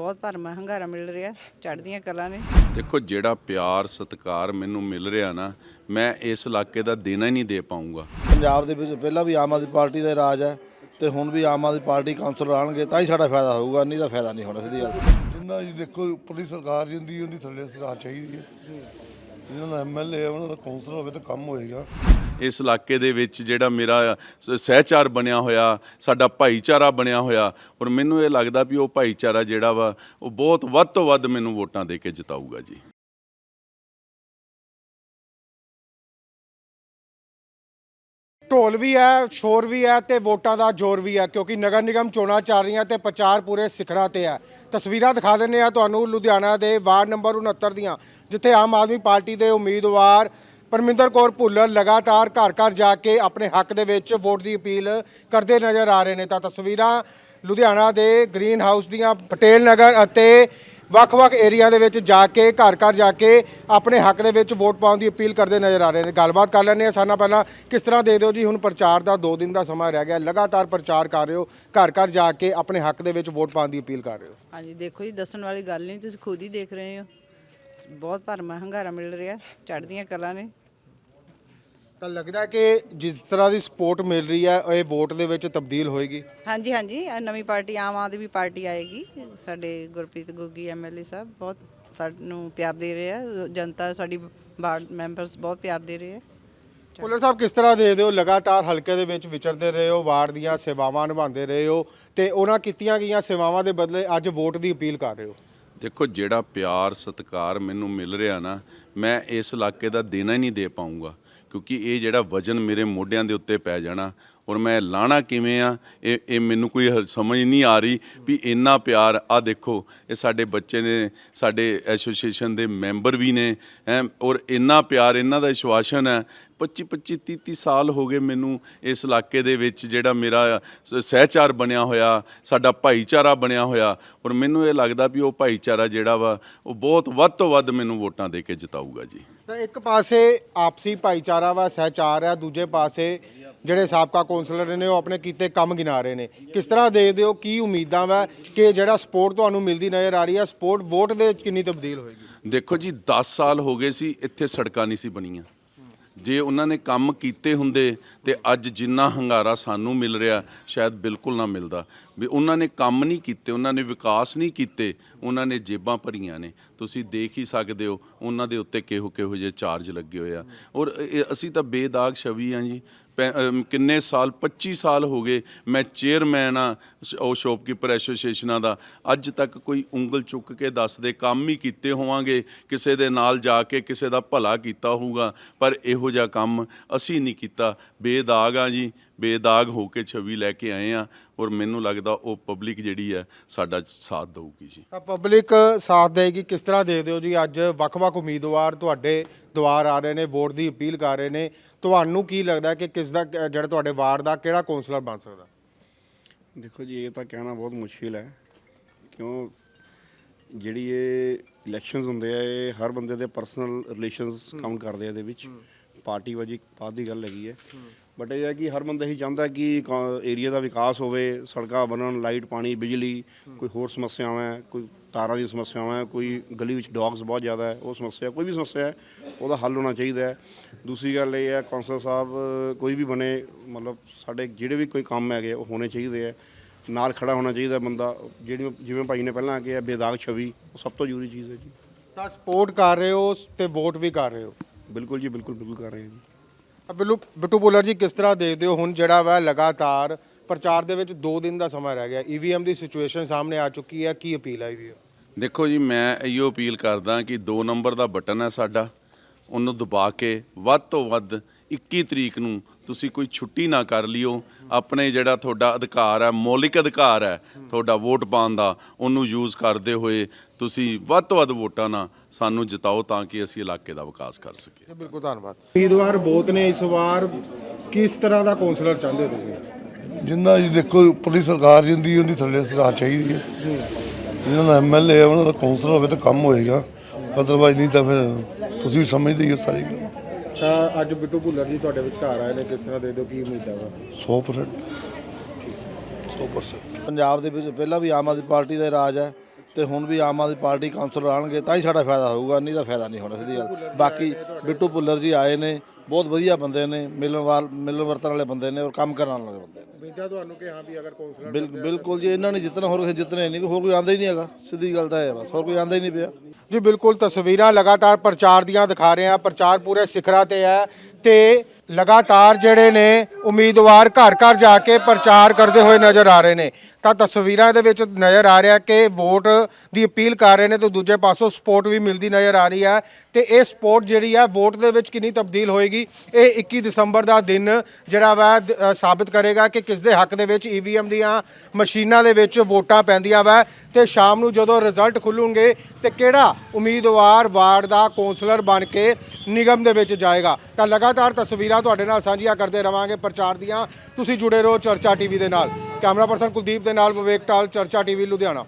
ਬਹੁਤ ਭਰਮਾ ਹੰਗਾਰਾ ਮਿਲ ਰਿਹਾ ਚੜ੍ਹਦੀਆਂ ਕਲਾਂ ਨੇ। ਦੇਖੋ ਜਿਹੜਾ ਪਿਆਰ ਸਤਿਕਾਰ ਮੈਨੂੰ ਮਿਲ ਰਿਹਾ ਨਾ ਮੈਂ ਇਸ ਇਲਾਕੇ ਦਾ ਦੇਣਾ ਹੀ ਨਹੀਂ ਦੇ ਪਾਉਂਗਾ ਪੰਜਾਬ ਦੇ ਵਿੱਚ ਪਹਿਲਾਂ ਵੀ ਆਮ ਆਦਮੀ ਪਾਰਟੀ ਦਾ ਰਾਜ ਹੈ ਤੇ ਹੁਣ ਵੀ ਆਮ ਆਦਮੀ ਪਾਰਟੀ ਕਾਉਂਸਲਰ ਆਣਗੇ ਤਾਂ ਹੀ ਸਾਡਾ ਫਾਇਦਾ ਹੋਊਗਾ ਨਹੀਂ ਤਾਂ ਫਾਇਦਾ ਨਹੀਂ ਹੋਣਾ ਸਿੱਧੀ ਗੱਲ। ਜਿੰਨਾ ਜੀ ਦੇਖੋ ਉੱਪਰਲੀ ਸਰਕਾਰ ਜਿੰਦੀ ਉਹਦੀ ਥੱਲੇ ਸਰਕਾਰ ਚਾਹੀਦੀ ਹੈ। ਜਿਹਨਾਂ ਦਾ ਐਮਐਲਏ ਉਹਨਾਂ ਦਾ ਕੌਂਸਲਰ ਹੋਵੇ ਤਾਂ ਕੰਮ ਹੋਏਗਾ। ਇਸ ਇਲਾਕੇ ਦੇ ਵਿੱਚ ਜਿਹੜਾ ਮੇਰਾ ਸਹਿਚਾਰ ਬਣਿਆ ਹੋਇਆ, ਸਾਡਾ ਭਾਈਚਾਰਾ ਬਣਿਆ ਹੋਇਆ, ਔਰ ਮੈਨੂੰ ਇਹ ਲੱਗਦਾ ਵੀ ਉਹ ਭਾਈਚਾਰਾ ਜਿਹੜਾ ਵਾ, ਉਹ ਬਹੁਤ ਵੱਧ ਤੋਂ ਵੱਧ ਮੈਨੂੰ ਵੋਟਾਂ ਦੇ ਕੇ ਜਿਤਾਊਗਾ ਜੀ। ਢੋਲ ਵੀ ਹੈ, ਸ਼ੋਰ ਵੀ ਹੈ ਤੇ ਵੋਟਾਂ ਦਾ ਜ਼ੋਰ ਵੀ ਹੈ, ਕਿਉਂਕਿ ਨਗਰ ਨਿਗਮ ਚੋਣਾਂ ਚੱਲ ਰਹੀਆਂ ਤੇ ਪ੍ਰਚਾਰ ਪੂਰੇ ਸਿਖਰਾਂ ਤੇ ਹੈ। ਤਸਵੀਰਾਂ ਦਿਖਾ ਦਿੰਨੇ ਆ ਤੁਹਾਨੂੰ ਲੁਧਿਆਣਾ ਦੇ ਵਾਰਡ ਨੰਬਰ 69 ਦੀਆਂ, ਜਿੱਥੇ ਆਮ ਆਦਮੀ ਪਾਰਟੀ ਦੇ ਉਮੀਦਵਾਰ ਪਰਮਿੰਦਰ ਕੌਰ ਭੁੱਲਰ ਲਗਾਤਾਰ ਘਰ ਘਰ ਜਾ ਕੇ ਆਪਣੇ ਹੱਕ ਦੇ ਵਿੱਚ ਵੋਟ ਦੀ ਅਪੀਲ ਕਰਦੇ ਨਜ਼ਰ ਆ ਰਹੇ ਨੇ। ਤਾਂ ਤਸਵੀਰਾਂ ਲੁਧਿਆਣਾ ਦੇ ਗ੍ਰੀਨ ਹਾਊਸ ਦੀਆਂ ਪਟੇਲ ਨਗਰ ਅਤੇ ਵੱਖ-ਵੱਖ ਏਰੀਆ ਦੇ ਵਿੱਚ ਜਾ ਕੇ, ਘਰ ਘਰ ਜਾ ਕੇ ਆਪਣੇ ਹੱਕ ਦੇ ਵਿੱਚ ਵੋਟ ਪਾਉਣ ਦੀ ਅਪੀਲ ਕਰਦੇ ਨਜ਼ਰ ਆ ਰਹੇ ਨੇ। ਗੱਲਬਾਤ ਕਰ ਲੈਂਦੇ ਹਾਂ। ਸਾਨਾ ਪਹਿਲਾਂ ਕਿਸ ਤਰ੍ਹਾਂ ਦੇ ਦਿਓ ਜੀ? ਹੁਣ ਪ੍ਰਚਾਰ ਦਾ 2 ਦਿਨ ਦਾ ਸਮਾਂ ਰਹਿ ਗਿਆ। ਲਗਾਤਾਰ ਪ੍ਰਚਾਰ ਕਰ ਰਹੇ ਹੋ। ਘਰ ਘਰ ਜਾ ਕੇ ਆਪਣੇ ਹੱਕ ਦੇ ਵਿੱਚ ਵੋਟ ਪਾਉਣ ਦੀ ਅਪੀਲ ਕਰ ਰਹੇ ਹੋ। ਹਾਂਜੀ, ਦੇਖੋ ਜੀ, ਦੱਸਣ ਵਾਲੀ ਗੱਲ ਨਹੀਂ। ਤੁਸੀਂ ਖੁਦ ਹੀ ਦੇਖ ਰਹੇ ਹੋ। ਬਹੁਤ ਭਰਮਾ ਹੰਗਾਰਾ ਮਿਲ ਰਿਹਾ ਚੜ੍ਹਦੀਆਂ ਕਲਾਂ ਨੇ। ਤਾਂ ਲੱਗਦਾ ਕਿ ਜਿਸ ਤਰ੍ਹਾਂ ਦੀ ਸਪੋਰਟ ਮਿਲ ਰਹੀ ਹੈ ਇਹ ਵੋਟ ਦੇ ਵਿੱਚ ਤਬਦੀਲ ਹੋਏਗੀ। ਹਾਂਜੀ ਹਾਂਜੀ ਨਵੀਂ ਪਾਰਟੀ ਆਮ ਆਦਮੀ ਪਾਰਟੀ ਆਏਗੀ। ਸਾਡੇ ਗੁਰਪ੍ਰੀਤ ਗੋਗੀ ਐਮਐਲਏ ਸਾਹਿਬ ਬਹੁਤ ਸਾਨੂੰ ਪਿਆਰ ਦੇ ਰਹੇ ਆ। ਜਨਤਾ ਸਾਡੀ ਵਾਰਡ ਮੈਂਬਰਸ ਬਹੁਤ ਪਿਆਰ ਦੇ ਰਹੇ ਆ। ਪੁੱਲਰ ਸਾਹਿਬ ਕਿਸ ਤਰ੍ਹਾਂ ਦੇ ਦਿਓ? ਲਗਾਤਾਰ ਹਲਕੇ ਦੇ ਵਿੱਚ ਵਿਚਰਦੇ ਰਹੇ ਹੋ ਵਾਰਡ ਦੀਆਂ ਸੇਵਾਵਾਂ ਨਿਭਾਉਂਦੇ ਰਹੇ ਹੋ ਤੇ ਉਹਨਾਂ ਕੀਤੀਆਂ ਗਈਆਂ ਸੇਵਾਵਾਂ ਦੇ ਬਦਲੇ ਅੱਜ ਵੋਟ ਦੀ ਅਪੀਲ ਕਰ ਰਹੇ ਹੋ? ਦੇਖੋ, ਜਿਹੜਾ ਪਿਆਰ, ਸਤਿਕਾਰ ਮੈਨੂੰ ਮਿਲ ਰਿਹਾ ਨਾ, ਮੈਂ ਇਸ ਇਲਾਕੇ ਦਾ ਦੇਣਾ ਹੀ ਨਹੀਂ ਦੇ ਪਾਉਂਗਾ ਕਿਉਂਕਿ ਇਹ ਜਿਹੜਾ ਵਜਨ ਮੇਰੇ ਮੋਢਿਆਂ ਦੇ ਉੱਤੇ ਪੈ ਜਾਣਾ ਔਰ ਮੈਂ ਲਾਣਾ ਕਿਵੇਂ ਆ? ਇਹ ਇਹ ਮੈਨੂੰ ਕੋਈ ਸਮਝ ਨਹੀਂ ਆ ਰਹੀ ਵੀ ਇੰਨਾ ਪਿਆਰ, ਆ ਦੇਖੋ, ਇਹ ਸਾਡੇ ਬੱਚੇ ਨੇ, ਸਾਡੇ ਐਸੋਸੀਏਸ਼ਨ ਦੇ ਮੈਂਬਰ ਵੀ ਨੇ, ਹੈਂ, ਔਰ ਇੰਨਾ ਪਿਆਰ ਇਹਨਾਂ ਦਾ ਵਿਸ਼ਵਾਸਨ ਹੈ। 25 25 30 30 ਸਾਲ ਹੋ ਗਏ ਮੈਨੂੰ ਇਸ ਇਲਾਕੇ ਦੇ ਵਿੱਚ ਜਿਹੜਾ ਮੇਰਾ ਸਹਿਚਾਰ ਬਣਿਆ ਹੋਇਆ, ਸਾਡਾ ਭਾਈਚਾਰਾ ਬਣਿਆ ਹੋਇਆ, ਔਰ ਮੈਨੂੰ ਇਹ ਲੱਗਦਾ ਵੀ ਉਹ ਭਾਈਚਾਰਾ ਜਿਹੜਾ ਵਾ, ਉਹ ਬਹੁਤ ਵੱਧ ਤੋਂ ਵੱਧ ਮੈਨੂੰ ਵੋਟਾਂ ਦੇ ਕੇ ਜਿਤਾਊਗਾ ਜੀ। ਤਾਂ ਇੱਕ ਪਾਸੇ ਆਪਸੀ ਭਾਈਚਾਰਾ ਵਾ, ਸਹਿਚਾਰ ਆ, ਦੂਜੇ ਪਾਸੇ ਜਿਹੜੇ ਸਾਬਕਾ ਕੌਂਸਲਰ ਨੇ, ਉਹ ਆਪਣੇ ਕੀਤੇ ਕੰਮ ਗਿਣਾ ਰਹੇ ਨੇ। ਕਿਸ ਤਰ੍ਹਾਂ ਦੇਖਦੇ ਹੋ, ਕੀ ਉਮੀਦਾਂ ਵਾ ਕਿ ਜਿਹੜਾ ਸਪੋਰਟ ਤੁਹਾਨੂੰ ਮਿਲਦੀ ਨਜ਼ਰ ਆ ਰਹੀ ਹੈ ਸਪੋਰਟ ਵੋਟ ਦੇ ਵਿੱਚ ਕਿੰਨੀ ਤਬਦੀਲ ਹੋਏਗੀ? ਦੇਖੋ ਜੀ 10 ਸਾਲ ਹੋ ਗਏ ਸੀ, ਇੱਥੇ ਸੜਕਾਂ ਨਹੀਂ ਸੀ ਬਣੀਆਂ। ਜੇ ਉਹਨਾਂ ਨੇ ਕੰਮ ਕੀਤੇ ਹੁੰਦੇ ਤੇ ਅੱਜ ਜਿੰਨਾ ਹੰਗਾਰਾ ਸਾਨੂੰ ਮਿਲ ਰਿਹਾ, ਸ਼ਾਇਦ ਬਿਲਕੁਲ ਨਾ ਮਿਲਦਾ। ਵੀ ਉਹਨਾਂ ਨੇ ਕੰਮ ਨਹੀਂ ਕੀਤੇ, ਉਹਨਾਂ ਨੇ ਵਿਕਾਸ ਨਹੀਂ ਕੀਤੇ, ਉਹਨਾਂ ਨੇ ਜੇਬਾਂ ਭਰੀਆਂ ਨੇ। ਤੁਸੀਂ ਦੇਖ ਹੀ ਸਕਦੇ ਹੋ, ਉਹਨਾਂ ਦੇ ਉੱਤੇ ਕਿਹੋ ਕਿਹੋ ਜਿਹੇ ਚਾਰਜ ਲੱਗੇ ਹੋਏ ਆ। ਔਰ ਇਹ- ਅਸੀਂ ਤਾਂ ਬੇਦਾਗ ਛਵੀ ਆ ਜੀ। ਪੈ- ਅਮ, ਕਿੰਨੇ ਸਾਲ 25 ਸਾਲ ਹੋ ਗਏ ਮੈਂ ਚੇਅਰਮੈਨ ਆ ਸ਼- ਉਹ ਸ਼ੌਪਕੀਪਰ ਐਸੋਸੀਏਸ਼ਨਾਂ ਦਾ। ਅੱਜ ਤੱਕ ਕੋਈ ਉਂਗਲ ਚੁੱਕ ਕੇ ਦੱਸਦੇ ਕੰਮ ਹੀ ਕੀਤੇ ਹੋਵਾਂਗੇ, ਕਿਸੇ ਦੇ ਨਾਲ ਜਾ ਕੇ ਕਿਸੇ ਦਾ ਭਲਾ ਕੀਤਾ ਹੋਊਗਾ, ਪਰ ਇਹੋ ਜਿਹਾ ਕੰਮ ਅਸੀਂ ਨਹੀਂ ਕੀਤਾ। ਬੇਦਾਗ ਆ ਜੀ। ਬੇਦਾਗ ਹੋ ਕੇ ਛਵੀ ਲੈ ਕੇ ਆਏ ਆ ਔਰ ਮੈਨੂੰ ਲੱਗਦਾ ਉਹ ਪਬਲਿਕ ਜਿਹੜੀ ਹੈ ਸਾਡਾ ਸਾਥ ਦਊਗੀ ਜੀ। ਤਾਂ ਪਬਲਿਕ ਸਾਥ ਦੇਗੀ ਕਿਸ ਤਰ੍ਹਾਂ ਦੇਖਦੇ ਹੋ ਜੀ? ਅੱਜ ਵੱਖ-ਵੱਖ ਉਮੀਦਵਾਰ ਤੁਹਾਡੇ ਦੁਆਰ ਆ ਰਹੇ ਨੇ ਵੋਟ ਦੀ ਅਪੀਲ ਕਰ ਰਹੇ ਨੇ। ਤੁਹਾਨੂੰ ਕੀ ਲੱਗਦਾ ਕਿ ਕਿਸ ਦਾ ਜਿਹੜਾ ਤੁਹਾਡੇ ਵਾਰਡ ਦਾ ਕਿਹੜਾ ਕੌਂਸਲਰ ਬਣ ਸਕਦਾ? ਦੇਖੋ ਜੀ ਇਹ ਤਾਂ ਕਹਿਣਾ ਬਹੁਤ ਮੁਸ਼ਕਿਲ ਹੈ। ਕਿਉਂ? ਜਿਹੜੀ ਇਹ ਇਲੈਕਸ਼ਨਸ ਹੁੰਦੇ ਆ ਇਹ ਹਰ ਬੰਦੇ ਦੇ ਪਰਸਨਲ ਰਿਲੇਸ਼ਨਸ ਕਾਊਂਟ ਕਰਦੇ ਆ ਇਹਦੇ ਵਿੱਚ। ਪਾਰਟੀ ਵਾਜੀ ਬਾਤ ਦੀ ਗੱਲ ਹੈਗੀ ਹੈ। ਬਟ ਇਹ ਹੈ ਕਿ ਹਰ ਬੰਦਾ ਹੀ ਚਾਹੁੰਦਾ ਕਿ ਏਰੀਆ ਦਾ ਵਿਕਾਸ ਹੋਵੇ ਸੜਕਾਂ ਬਣਨ ਲਾਈਟ ਪਾਣੀ ਬਿਜਲੀ ਕੋਈ ਹੋਰ ਸਮੱਸਿਆਵਾਂ ਹੈ ਕੋਈ ਤਾਰਾਂ ਦੀ ਸਮੱਸਿਆਵਾਂ ਹੈ ਕੋਈ ਗਲੀ ਵਿੱਚ ਡੌਗਸ ਬਹੁਤ ਜ਼ਿਆਦਾ ਹੈ ਉਹ ਸਮੱਸਿਆ ਕੋਈ ਵੀ ਸਮੱਸਿਆ ਹੈ ਉਹਦਾ ਹੱਲ ਹੋਣਾ ਚਾਹੀਦਾ ਹੈ। ਦੂਸਰੀ ਗੱਲ ਇਹ ਹੈ ਕੌਂਸਲ ਸਾਹਿਬ ਕੋਈ ਵੀ ਬਣੇ ਮਤਲਬ ਸਾਡੇ ਜਿਹੜੇ ਵੀ ਕੋਈ ਕੰਮ ਹੈਗੇ ਉਹ ਹੋਣੇ ਚਾਹੀਦੇ ਹੈ। ਨਾਲ ਖੜਾ ਹੋਣਾ ਚਾਹੀਦਾ ਬੰਦਾ ਜਿਹੜੀ ਜਿਵੇਂ ਭਾਈ ਨੇ ਪਹਿਲਾਂ ਕਿਹਾ ਬੇਦਾਗ ਛਵੀ ਉਹ ਸਭ ਤੋਂ ਜ਼ਰੂਰੀ ਚੀਜ਼ ਹੈ ਜੀ। ਤਾਂ ਸਪੋਰਟ ਕਰ ਰਹੇ ਹੋ ਤੇ ਵੋਟ ਵੀ ਕਰ ਰਹੇ ਹੋ? ਬਿਲਕੁਲ ਜੀ ਬਿਲਕੁਲ ਬਿਲਕੁਲ ਕਰ ਰਹੇ ਹਾਂ ਜੀ। ਬਿੱਲੂ, ਬਿੱਟੂ ਬੁੱਲਰ ਜੀ, ਕਿਸ ਤਰ੍ਹਾਂ ਦੇਖਦੇ ਹੋ ਹੁਣ ਜਿਹੜਾ ਵਾ ਲਗਾਤਾਰ ਪ੍ਰਚਾਰ ਦੇ ਵਿੱਚ 2 ਦਿਨ ਦਾ ਸਮਾਂ ਰਹਿ ਗਿਆ ਈਵੀਐਮ ਦੀ ਸਿਚੁਏਸ਼ਨ ਸਾਹਮਣੇ ਆ ਚੁੱਕੀ ਹੈ, ਕੀ ਅਪੀਲ ਹੈ ਈਵੀਐਮ ਦੇਖੋ ਜੀ, ਮੈਂ ਇਹੋ ਅਪੀਲ ਕਰਦਾ ਕਿ 2 ਨੰਬਰ ਦਾ ਬਟਨ ਹੈ ਸਾਡਾ, ਉਹਨੂੰ ਦਬਾ ਕੇ ਵੱਧ ਤੋਂ ਵੱਧ 21 ਤਰੀਕ ਨੂੰ ਤੁਸੀਂ ਕੋਈ ਛੁੱਟੀ ਨਾ ਕਰ ਲਿਓ। ਆਪਣੇ ਜਿਹੜਾ ਤੁਹਾਡਾ ਅਧਿਕਾਰ ਹੈ ਮੌਲਿਕ ਅਧਿਕਾਰ ਹੈ ਤੁਹਾਡਾ ਵੋਟ ਪਾਉਣ ਦਾ ਉਹਨੂੰ ਯੂਜ਼ ਕਰਦੇ ਹੋਏ ਤੁਸੀਂ ਵੱਧ ਤੋਂ ਵੱਧ ਵੋਟਾਂ ਨਾਲ ਸਾਨੂੰ ਜਿਤਾਓ ਤਾਂ ਕਿ ਅਸੀਂ ਇਲਾਕੇ ਦਾ ਵਿਕਾਸ ਕਰ ਸਕੀਏ। ਬਿਲਕੁਲ ਧੰਨਵਾਦ। ਉਮੀਦਵਾਰ ਬਹੁਤ ਨੇ ਇਸ ਵਾਰ। ਕਿਸ ਤਰ੍ਹਾਂ ਦਾ ਕੌਂਸਲਰ ਚਾਹੁੰਦੇ ਹੋ ਤੁਸੀਂ? ਜਿੰਨਾ ਜੀ ਦੇਖੋ ਉੱਪਰਲੀ ਸਰਕਾਰ ਜਿੰਦੀ ਉਹਦੀ ਥੱਲੇ ਸਰਕਾਰ ਚਾਹੀਦੀ ਹੈ। ਜਿਹਨਾਂ ਦਾ ਐਮਐਲਏ ਉਹਨਾਂ ਦਾ ਕੌਂਸਲਰ ਹੋਵੇ ਤਾਂ ਕੰਮ ਹੋਏਗਾ। ਅਦਰਵਾਈਜ਼ ਨਹੀਂ ਤਾਂ ਫਿਰ ਤੁਸੀਂ ਵੀ ਸਮਝਦੇ ਹੀ ਹੋ ਸਾਰੀ। ਗੱਲ ਤਾਂ ਅੱਜ ਬਿੱਟੂ ਭੁੱਲਰ ਜੀ ਤੁਹਾਡੇ ਵਿਚਕਾਰ ਆਏ ਨੇ, ਕਿਸ ਤਰ੍ਹਾਂ ਦੇ ਦਿਓ, ਕੀ ਉਮੀਦਾਂ ਵਾ 100% 100% ਪੰਜਾਬ ਦੇ ਵਿੱਚ ਪਹਿਲਾਂ ਵੀ ਆਮ ਆਦਮੀ ਪਾਰਟੀ ਦਾ ਹੀ ਰਾਜ ਹੈ ਤੇ ਹੁਣ ਵੀ ਆਮ ਆਦਮੀ ਪਾਰਟੀ ਕਾਉਂਸਲਰ ਆਣਗੇ ਤਾਂ ਹੀ ਸਾਡਾ ਫਾਇਦਾ ਹੋਊਗਾ, ਨਹੀਂ ਤਾਂ ਫਾਇਦਾ ਨਹੀਂ ਹੋਣਾ, ਸਿੱਧੀ ਗੱਲ। ਬਾਕੀ ਬਿੱਟੂ ਭੁੱਲਰ ਜੀ ਆਏ ਨੇ ਬਹੁਤ ਵਧੀਆ ਬੰਦੇ ਨੇ ਮਿਲਣ ਵਾਲ ਮਿਲਣ ਵਰਤਣ ਵਾਲੇ ਬੰਦੇ ਨੇ ਔਰ ਕੰਮ ਕਰਨ ਵਾਲੇ ਬੰਦੇ ਨੇ। ਉਮੀਦਾਂ ਤੁਹਾਨੂੰ ਕਿ ਹਾਂ ਵੀ ਅਗਰ ਕੌਂਸਲਰ ਬਿਲ- ਬਿਲਕੁਲ ਜੀ ਇਹਨਾਂ ਨੇ ਜਿੱਤਣਾ ਹੋਰ ਕਿਸੇ ਜਿੱਤਣੇ ਨਹੀਂ ਹੋਰ ਕੋਈ ਆਂਦਾ ਹੀ ਨਹੀਂ ਹੈਗਾ ਸਿੱਧੀ ਗੱਲ ਤਾਂ ਇਹ ਹੈ ਬਸ ਹੋਰ ਕੋਈ ਆਂਦਾ ਹੀ ਨਹੀਂ ਪਿਆ। ਜੀ ਬਿਲਕੁਲ ਤਸਵੀਰਾਂ ਲਗਾਤਾਰ ਪ੍ਰਚਾਰ ਦੀਆਂ ਦਿਖਾ ਰਹੇ ਆ ਪ੍ਰਚਾਰ ਪੂਰੇ ਸਿਖਰਾਂ ਤੇ ਹੈ ਤੇ ਲਗਾਤਾਰ ਜਿਹੜੇ ਨੇ ਉਮੀਦਵਾਰ ਘਰ ਘਰ ਜਾ ਕੇ ਪ੍ਰਚਾਰ ਕਰਦੇ ਹੋਏ ਨਜ਼ਰ ਆ ਰਹੇ ਨੇ। ਤਾਂ ਤਸਵੀਰਾਂ ਦੇ ਵਿੱਚ ਨਜ਼ਰ ਆ ਰਿਹਾ ਕਿ ਵੋਟ ਦੀ ਅਪੀਲ ਕਰ ਰਹੇ ਨੇ ਤੇ ਦੂਜੇ ਪਾਸੋਂ ਸਪੋਰਟ ਵੀ ਮਿਲਦੀ ਨਜ਼ਰ ਆ ਰਹੀ ਹੈ ਤੇ ਇਹ ਸਪੋਰਟ ਜਿਹੜੀ ਹੈ ਵੋਟ ਦੇ ਵਿੱਚ ਕਿੰਨੀ ਤਬਦੀਲ ਹੋਏਗੀ ਇਹ 21 ਦਸੰਬਰ ਦਾ ਦਿਨ ਜਿਹੜਾ ਵਾ ਦ- ਅ, ਸਾਬਤ ਕਰੇਗਾ ਕਿ ਕਿਸ ਦੇ ਹੱਕ ਦੇ ਵਿੱਚ ਈਵੀਐਮ ਦੀਆਂ ਮਸ਼ੀਨਾਂ ਦੇ ਵਿੱਚ ਵੋਟਾਂ ਪੈਂਦੀਆਂ ਵਾ ਤੇ ਸ਼ਾਮ ਨੂੰ ਜਦੋਂ ਰਿਜ਼ਲਟ ਖੁੱਲੂਗੇ ਤੇ ਕਿਹੜਾ ਉਮੀਦਵਾਰ ਵਾਰਡ ਦਾ ਕੌਂਸਲਰ ਬਣ ਕੇ ਨਿਗਮ ਦੇ ਵਿੱਚ ਜਾਏਗਾ। ਤਾਂ ਲਗਾਤਾਰ ਤਸਵੀਰਾਂ ਤੁਹਾਡੇ ਨਾਲ ਸਾਂਝੀਆਂ ਕਰਦੇ ਰਵਾਂਗੇ ਪ੍ਰਚਾਰ ਦੀਆਂ। ਤੁਸੀਂ ਜੁੜੇ ਰਹੋ ਚਰਚਾ ਟੀਵੀ ਦੇ ਨਾਲ। ਕੈਮਰਾ ਪਰਸਨ ਕੁਲਦੀਪ ਦੇ ਨਾਲ ਵਿਵੇਕ ਟਾਲ ਚਰਚਾ ਟੀਵੀ ਲੁਧਿਆਣਾ।